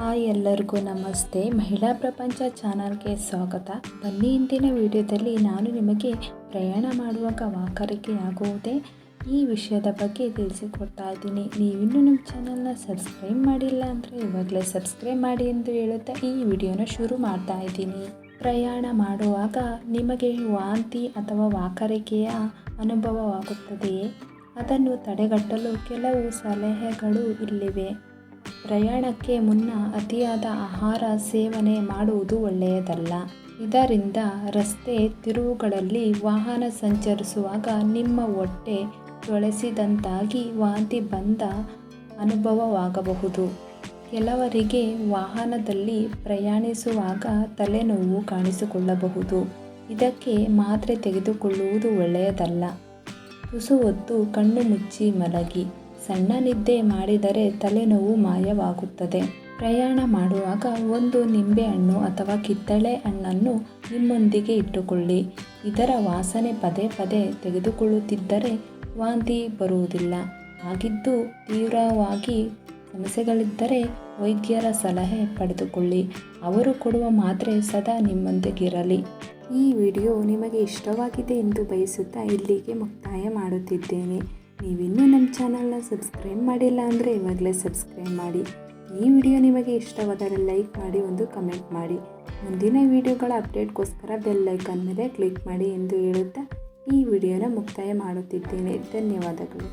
Hi ಎಲ್ಲರಿಗೂ ನಮಸ್ತೆ. ಮಹಿಳಾ ಪ್ರಪಂಚ ಚಾನಲ್ಗೆ ಸ್ವಾಗತ. ಬನ್ನಿ ಇಂದಿನ ವಿಡಿಯೋದಲ್ಲಿ ನಾನು ನಿಮಗೆ ಪ್ರಯಾಣ ಮಾಡುವಾಗ ವಾಕರಿಕೆ ಆಗುವುದೇ ಈ ವಿಷಯದ ಬಗ್ಗೆ ತಿಳಿಸಿಕೊಡ್ತಾ ಇದ್ದೀನಿ. ನೀವಿನ್ನೂ ನಮ್ಮ ಚಾನಲ್ನ ಸಬ್ಸ್ಕ್ರೈಬ್ ಮಾಡಿಲ್ಲ ಅಂದರೆ ಇವಾಗಲೇ ಸಬ್ಸ್ಕ್ರೈಬ್ ಮಾಡಿ ಎಂದು ಹೇಳುತ್ತಾ ಈ ವಿಡಿಯೋನ ಶುರು ಮಾಡ್ತಾ ಇದ್ದೀನಿ. ಪ್ರಯಾಣ ಮಾಡುವಾಗ ನಿಮಗೆ ವಾಂತಿ ಅಥವಾ ವಾಕರಿಕೆಯ ಅನುಭವವಾಗುತ್ತದೆಯೇ? ಅದನ್ನು ತಡೆಗಟ್ಟಲು ಕೆಲವು ಸಲಹೆಗಳು ಇಲ್ಲಿವೆ. ಪ್ರಯಾಣಕ್ಕೆ ಮುನ್ನ ಅತಿಯಾದ ಆಹಾರ ಸೇವನೆ ಮಾಡುವುದು ಒಳ್ಳೆಯದಲ್ಲ. ಇದರಿಂದ ರಸ್ತೆ, ತಿರುವುಗಳಲ್ಲಿ ವಾಹನ ಸಂಚರಿಸುವಾಗ ನಿಮ್ಮ ಹೊಟ್ಟೆ ತೊಳೆಸಿದಂತಾಗಿ ವಾಂತಿ ಬಂದ ಅನುಭವವಾಗಬಹುದು. ಕೆಲವರಿಗೆ ವಾಹನದಲ್ಲಿ ಪ್ರಯಾಣಿಸುವಾಗ ತಲೆನೋವು ಕಾಣಿಸಿಕೊಳ್ಳಬಹುದು. ಇದಕ್ಕೆ ಮಾತ್ರೆ ತೆಗೆದುಕೊಳ್ಳುವುದು ಒಳ್ಳೆಯದಲ್ಲ. ತುಸು ಹೊತ್ತು ಕಣ್ಣು ಮುಚ್ಚಿ ಮಲಗಿ. ಸಣ್ಣ ನಿದ್ದೆ ಮಾಡಿದರೆ ತಲೆನೋವು ಮಾಯವಾಗುತ್ತದೆ. ಪ್ರಯಾಣ ಮಾಡುವಾಗ ಒಂದು ನಿಂಬೆಹಣ್ಣು ಅಥವಾ ಕಿತ್ತಳೆ ಹಣ್ಣನ್ನು ನಿಮ್ಮೊಂದಿಗೆ ಇಟ್ಟುಕೊಳ್ಳಿ. ಇದರ ವಾಸನೆ ಪದೇ ಪದೇ ತೆಗೆದುಕೊಳ್ಳುತ್ತಿದ್ದರೆ ವಾಂತಿ ಬರುವುದಿಲ್ಲ. ಹಾಗಿದ್ದು ತೀವ್ರವಾಗಿ ಸಮಸ್ಯೆಗಳಿದ್ದರೆ ವೈದ್ಯರ ಸಲಹೆ ಪಡೆದುಕೊಳ್ಳಿ. ಅವರು ಕೊಡುವ ಮಾತ್ರೆ ಸದಾ ನಿಮ್ಮೊಂದಿಗಿರಲಿ. ಈ ವಿಡಿಯೋ ನಿಮಗೆ ಇಷ್ಟವಾಗಿದೆ ಎಂದು ಬಯಸುತ್ತಾ ಇಲ್ಲಿಗೆ ಮುಕ್ತಾಯ ಮಾಡುತ್ತಿದ್ದೇನೆ. ನೀವಿನ್ನೂ ನಮ್ಮ ಚಾನಲ್ನ ಸಬ್ಸ್ಕ್ರೈಬ್ ಮಾಡಿಲ್ಲ ಅಂದರೆ ಇವಾಗಲೇ ಸಬ್ಸ್ಕ್ರೈಬ್ ಮಾಡಿ. ಈ ವಿಡಿಯೋ ನಿಮಗೆ ಇಷ್ಟವಾದರೆ ಲೈಕ್ ಮಾಡಿ, ಒಂದು ಕಮೆಂಟ್ ಮಾಡಿ. ಮುಂದಿನ ವಿಡಿಯೋಗಳ ಅಪ್ಡೇಟ್ಗೋಸ್ಕರ ಬೆಲ್ ಐಕಾನ್ ಮೇಲೆ ಕ್ಲಿಕ್ ಮಾಡಿ ಎಂದು ಹೇಳುತ್ತಾ ಈ ವಿಡಿಯೋನ ಮುಕ್ತಾಯ ಮಾಡುತ್ತಿದ್ದೇನೆ. ಧನ್ಯವಾದಗಳು.